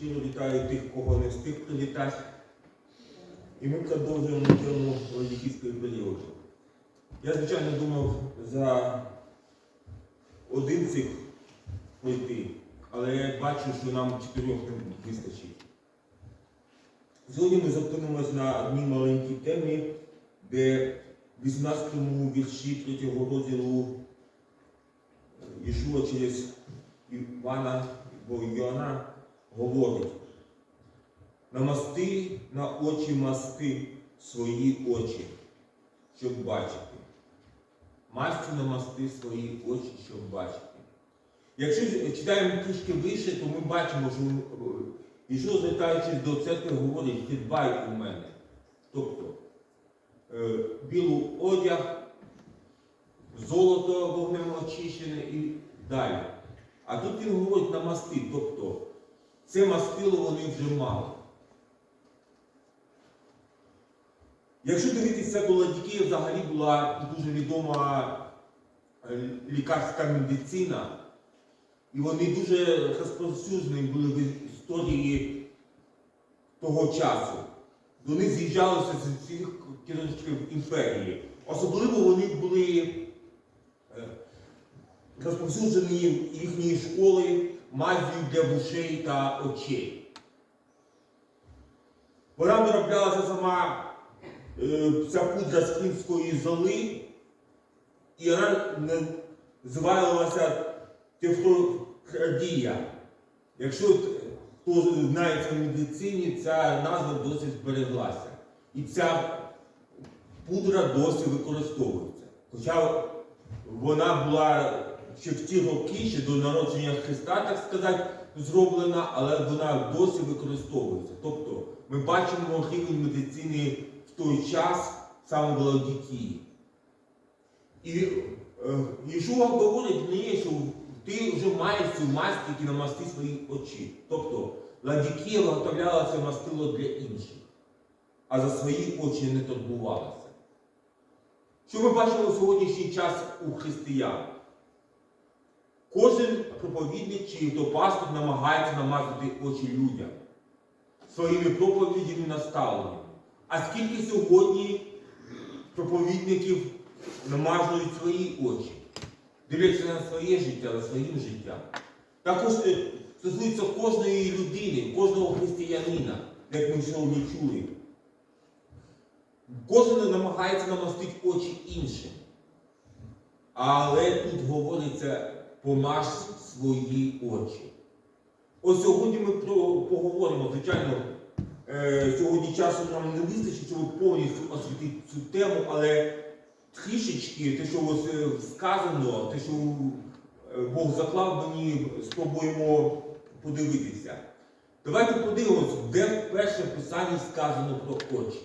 Щиро вітаю тих, кого не встиг привітати. І ми продовжуємо тему Лодіківської періоду. Я, звичайно, думав за один цих пройти, але я бачу, що нам чотирьох не вистачить. Сьогодні ми зупинимось на одній маленькій темі, де в 18-му вірші третього розділу Ішуа через Івана або Йоанна говорить, намасти на очі масти свої очі, щоб бачити. Масті намасти свої очі, щоб бачити. Якщо читаємо трішки вище, то ми бачимо, що е, Ішуа, звертаючись до церкви, говорить, ти дбай у мене. Тобто е, білу одяг, золото вогнем очищене і далі. А тут він говорить на масти, тобто це мастило вони вже мали. Якщо дивитися, то Ладікія взагалі була дуже відома е, лікарська медицина, і вони дуже розповсюджені були в історії того часу. До них з'їжджалися з всіх кіночків імперії. Особливо вони були е, розповсюджені їхні школи мазію для вушей та очей. Вона вироблялася сама е, ця пудра з кінської золи, і вона називалася тефлокрадія. Якщо хто знається в медицині, ця назва досі збереглася. І ця пудра досі використовується. Хоча вона була ще в ті роки, ще до народження Христа, так сказати, зроблена, але вона досі використовується. Тобто ми бачимо рівень медицини в той час саме в Лаодікії. І е, Єшуа говорить мені, що ти вже маєш цю масть, які намасти свої очі. Тобто Ладікія виготовляла це мастило для інших, а за свої очі не турбувалася. Що ми бачимо в сьогоднішній час у християн? Кожен проповідник чи то пастор намагається намазати очі людям своїми проповідями наставленнями. А скільки сьогодні проповідників намажують свої очі, дивляться на своє життя, на своїм життям. Також е, стосується кожної людини, кожного християнина, як ми сьогодні чули. Кожен намагається намастити очі іншим. Але тут говориться помаж свої очі. Ось сьогодні ми поговоримо, звичайно, е, сьогодні часу нам не вистачить, щоб повністю освітити цю тему, але трішечки те, що ось е, сказано, те, що е, Бог заклав мені, спробуємо подивитися. Давайте подивимося, де в перше писанні сказано про очі.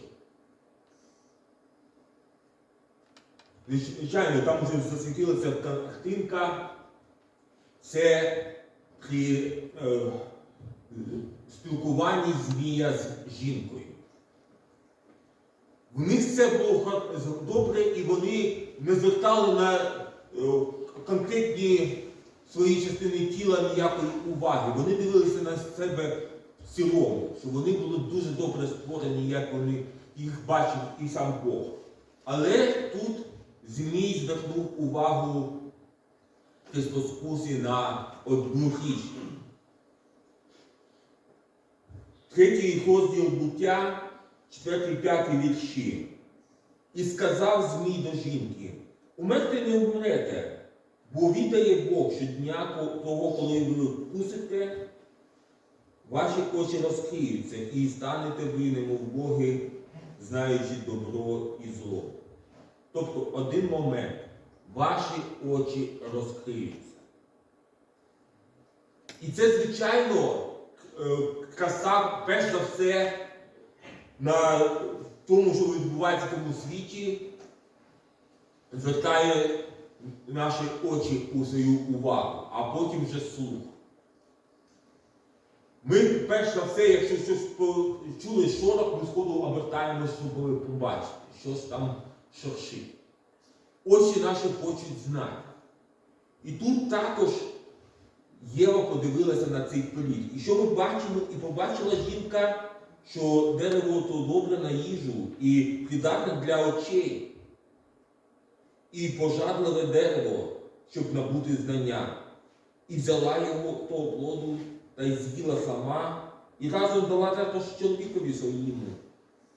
Звичайно, там вже засвітилася картинка. Це при е, спілкуванні Змія з жінкою. В них все було добре, і вони не звертали на е, конкретні свої частини тіла ніякої уваги. Вони дивилися на себе в цілому, що вони були дуже добре створені, як вони їх бачив і сам Бог. Але тут Змій звернув увагу Христос на одну. Третій розділ буття, 4-5 вірші. І сказав Змій до жінки, умерти не вмрете, бо віддає Бог, що дня того, коли ви вкусите, ваші очі розкриються і станете ви, немов Боги, знаючи добро і зло. Тобто один момент, ваші очі розкриються. І це, звичайно, е, краса, перш за все, на тому, що відбувається в цьому світі, звертає наші очі у свою увагу, а потім вже слух. Ми, перш за все, якщо щось почули шорох, ми сходу обертаємося, щоб побачити, щось там шуршить. Очі наші хочуть знати. І тут також Єва подивилася на цей плід. І що ми бачимо? І побачила жінка, що дерево то добре на їжу і придатне для очей. І пожадливе дерево, щоб набути знання. І взяла його того плоду та й з'їла сама, і разом дала також чоловікові своєму,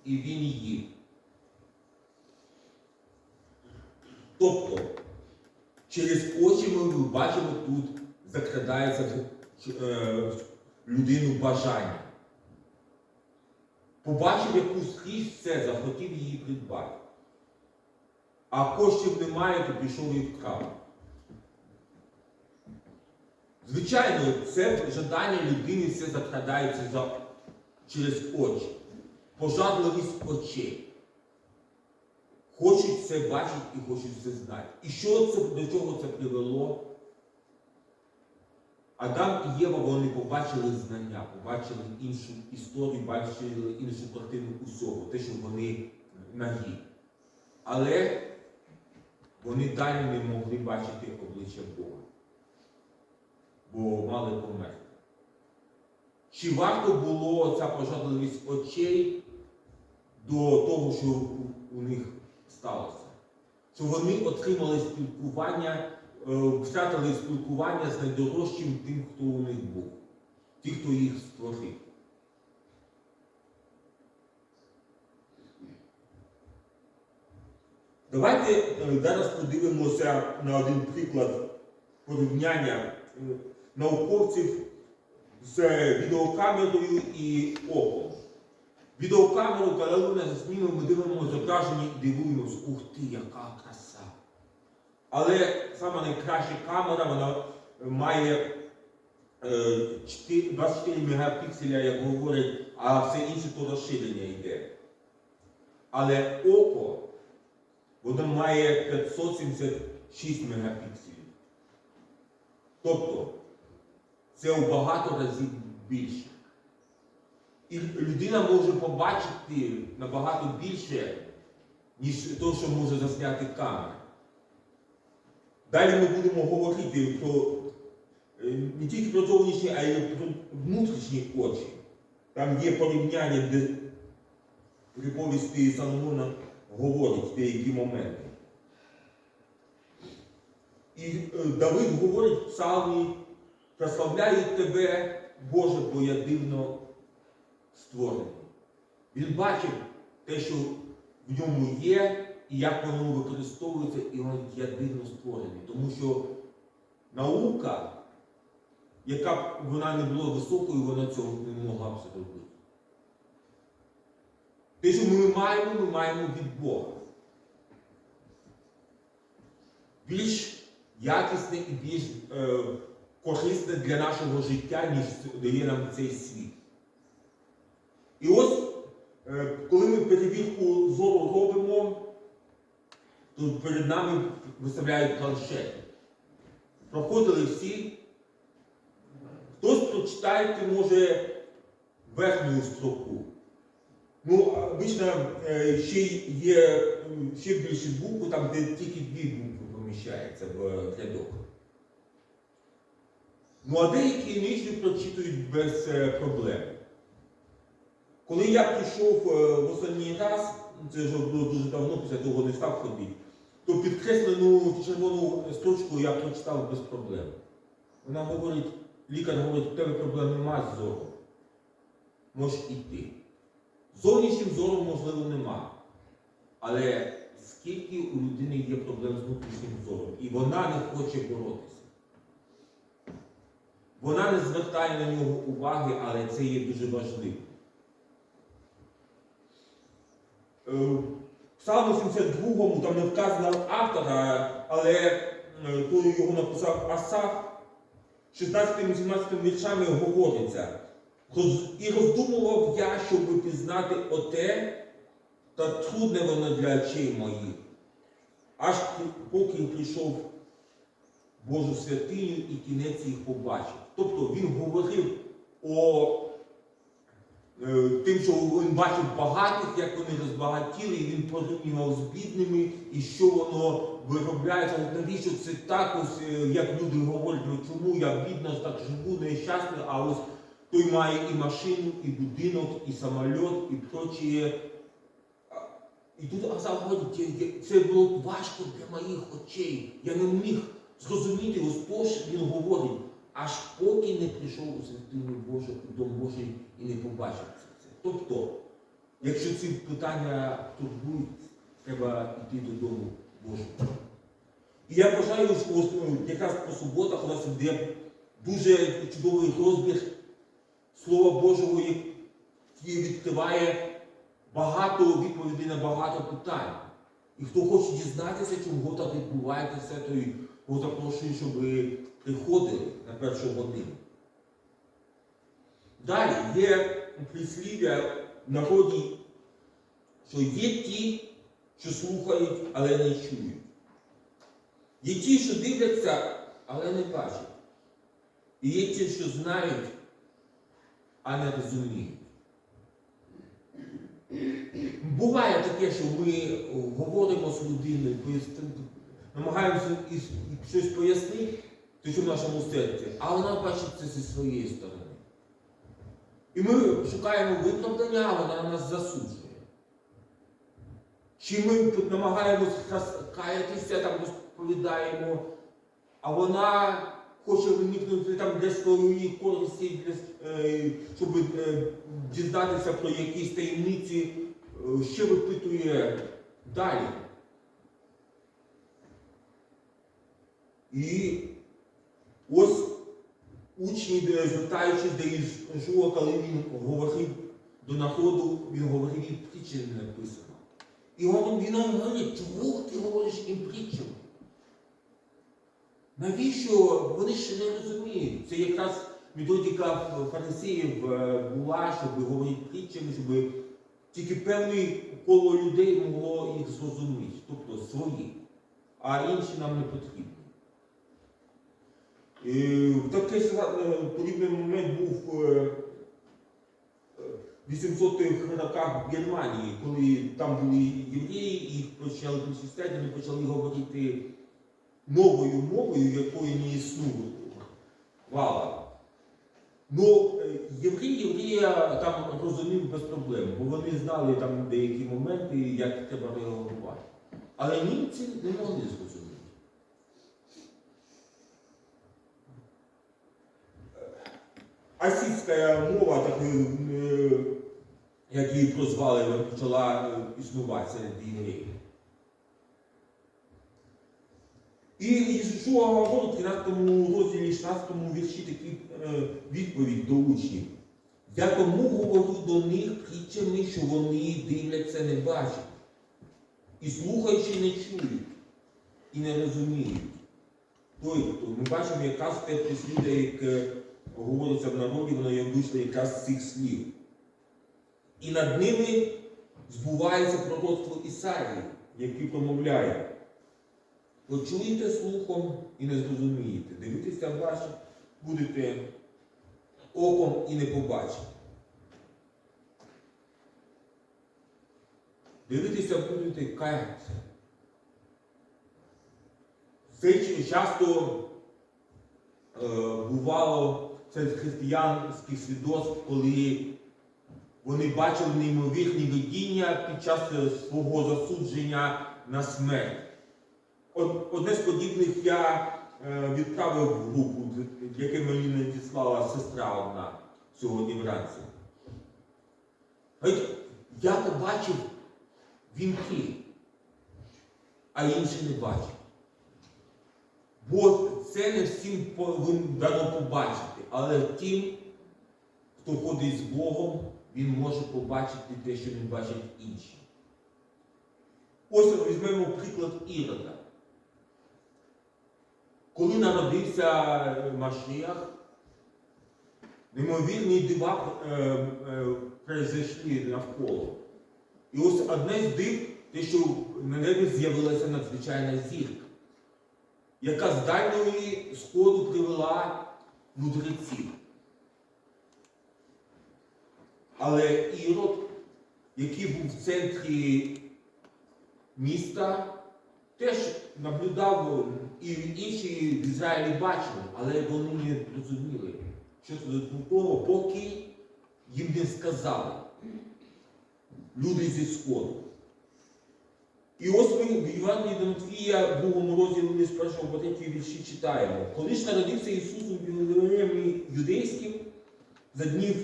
і він її. Тобто, через очі ми бачимо тут закрадається е, людину бажання. Побачив якусь річ, все, захотів її придбати. А коштів немає, то пішов і вкрав. Звичайно, це жадання людини все закрадається за, через очі. Пожадливість очей. Хочуть це бачити і хочуть це знати. І що це, до чого це привело? Адам і Єва вони побачили знання, побачили іншу історію, бачили іншу картину усього, те, що вони нагі. Але вони далі не могли бачити обличчя Бога, бо мали померти. Чи варто було ця пожадливість очей до того, що у- них сталося? Що вони отримали спілкування, е, втратили спілкування з найдорожчим тим, хто у них був, ті, хто їх створив. Давайте е, зараз подивимося на один приклад порівняння е, науковців з відеокамерою і оком. Відеокамеру, вона знімемо, ми дивимося зображення і дивуємося, ух ти, яка краса. Але сама найкраща камера, вона має е, 4 24 мегапікселя, як говорять, а все інше то розширення йде. Але око, воно має 576 мегапікселів. Тобто, це у багато разів більше. І людина може побачити набагато більше, ніж те, що може засняти камера. Далі ми будемо говорити про е, не тільки про зовнішні, а й про внутрішні очі. Там є порівняння, де при повісті Соломона говорить деякі моменти. І е, Давид говорить в псалмі, прославляю тебе, Боже, бо я дивно створений. Він бачив те, що в ньому є, і як воно використовується, і він я дивно. Тому що наука, яка б вона не була високою, вона цього не могла б зробити. Те, що ми маємо, ми маємо від Бога. Більш якісне і більш е, корисне для нашого життя, ніж дає нам цей світ. І ось, е, коли ми перевірку зору робимо, то перед нами виставляють планшети. Проходили всі. Хтось прочитайте, може, верхню строку. Ну, обично е, ще є ще більше букв, там, де тільки дві букви поміщаються в е, рядок. Ну, а деякі нижні прочитують без проблем. Коли я прийшов е, в останній раз, це вже було дуже давно, після того не став ходити, то підкреслену червону строчку я прочитав без проблем. Вона говорить, лікар говорить, у тебе проблем немає з зором. Можеш іти. Зовнішнім зором, можливо, нема. Але скільки у людини є проблем з внутрішнім зором, і вона не хоче боротися. Вона не звертає на нього уваги, але це є дуже важливо. Е, В Псалму 72 там не вказано автора, але е, той його написав Асаф, 16-17 віршами говориться. «Роз- І роздумував я, щоб пізнати оте, та трудне воно для очей моїх. Аж поки прийшов Божу святиню і кінець їх побачив. Тобто він говорив о е, тим, що він бачив багатих, як вони розбагатіли, і він порівнював з бідними, і що воно виробляється. От навіщо це так, ось е, як люди говорять, ну чому я бідно так живу, нещасний, а ось той має і машину, і будинок, і самоліт, і прочі. І тут Азар говорить, «Я- я- це було важко для моїх очей. Я не міг зрозуміти, ось ж він говорить, аж поки не прийшов у святиню Божу, у Дом Божий і не побачив це. Тобто, якщо ці питання турбують, треба йти додому Божого. І я бажаю, що якраз по суботах у нас йде дуже чудовий розбір Слова Божого, який відкриває багато відповідей на багато питань. І хто хоче дізнатися, чому так відбувається то його запрошую, щоб приходили на першу годину. Далі є прислів'я в народі, що є ті, що слухають, але не чують. Є ті, що дивляться, але не бачать. І є ті, що знають, а не розуміють. Буває таке, що ми говоримо з людиною, намагаємося щось пояснити, те, в нашому серці, а вона бачить це зі своєї сторони. І ми шукаємо виправдання, а вона нас засуджує. Чи ми тут намагаємося каятися, там розповідаємо, а вона хоче виникнути там для своєї користі, для, е, щоб е, дізнатися про якісь таємниці, е, ще випитує далі. І ось учні, звертаючись до Ісуа, коли він говорив до народу, він говорив і притчі не написано. І він, він говорить, чому ти говориш їм притчами? Навіщо? Вони ще не розуміють. Це якраз методика фарисеїв е, була, щоб говорити притчами, щоб тільки певне коло людей могло їх зрозуміти, тобто свої, а інші нам не потрібні. Такий е, подібний момент був е, в 800-х роках в Германії, коли там були євреї, їх почали причисляти, вони почали говорити новою мовою, якої не існувала. Ну, е, єврей єврея там розумів без проблем, бо вони знали там деякі моменти, як треба реагувати. Але німці не могли зрозуміти. Асійська мова, так, е, як її прозвали, почала е, існувати серед євреїв. І Єшуа говорить в 13 розділі 16 вірші такі е, відповідь до учнів. Я тому говорю до них притчами, що вони дивляться, не бачать. І слухаючи, не чують, і не розуміють. Тобто, ми бачимо якраз те прислів'я, яке говориться в народі, воно є вийшло якраз цих слів. І над ними збувається пророцтво Ісаїв, який промовляє. Почуєте слухом і не зрозумієте. Дивитися бачите, будете оком і не побачите. Дивитися будете каятися. Це часто е, бувало серед християнських свідоцтв, коли вони бачили неймовірні видіння під час свого засудження на смерть. Одне з подібних я е, відправив в групу, яке мені надіслала сестра одна сьогодні вранці. Я побачив вінки, а інші не бачив. Бо це не всім дано побачити, але тим, хто ходить з Богом, він може побачити те, що не бачать інші. Ось візьмемо приклад Ірода. Коли народився Машіях, неймовірні дива е, е, произойшли навколо. І ось одне з див, те, що на небі з'явилася надзвичайна зірка, яка з дальньої сходу привела мудреців. Але Ірод, який був в центрі міста, теж наблюдав і інші в Ізраїлі бачили, але вони не розуміли, що це до того, поки їм не сказали люди зі Сходу. І ось ми в Євангелії до Матвія, другому розділі з першого по третій вірші читаємо. Коли ж народився Ісус у Вілеємі юдейським, за днів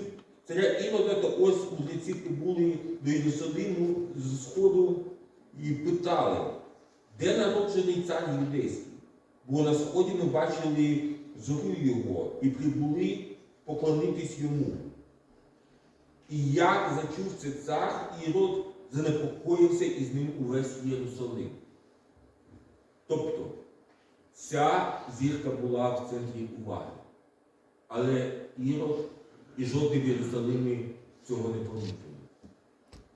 царя Ірода, то ось мудреці прибули до Єрусалиму з сходу і питали, де народжений цар юдейський? Бо на сході ми бачили зорю його і прибули поклонитись йому. І як зачув це цар, Ірод занепокоївся і з ним увесь Єрусалим. Тобто ця зірка була в центрі уваги. Але Ірод і жодний в Єрусалимі цього не помітили.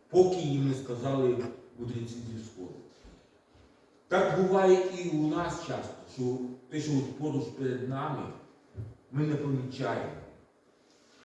Поки їм не сказали мудреці зі сходу. Так буває і у нас часто, що те, що поруч перед нами, ми не помічаємо.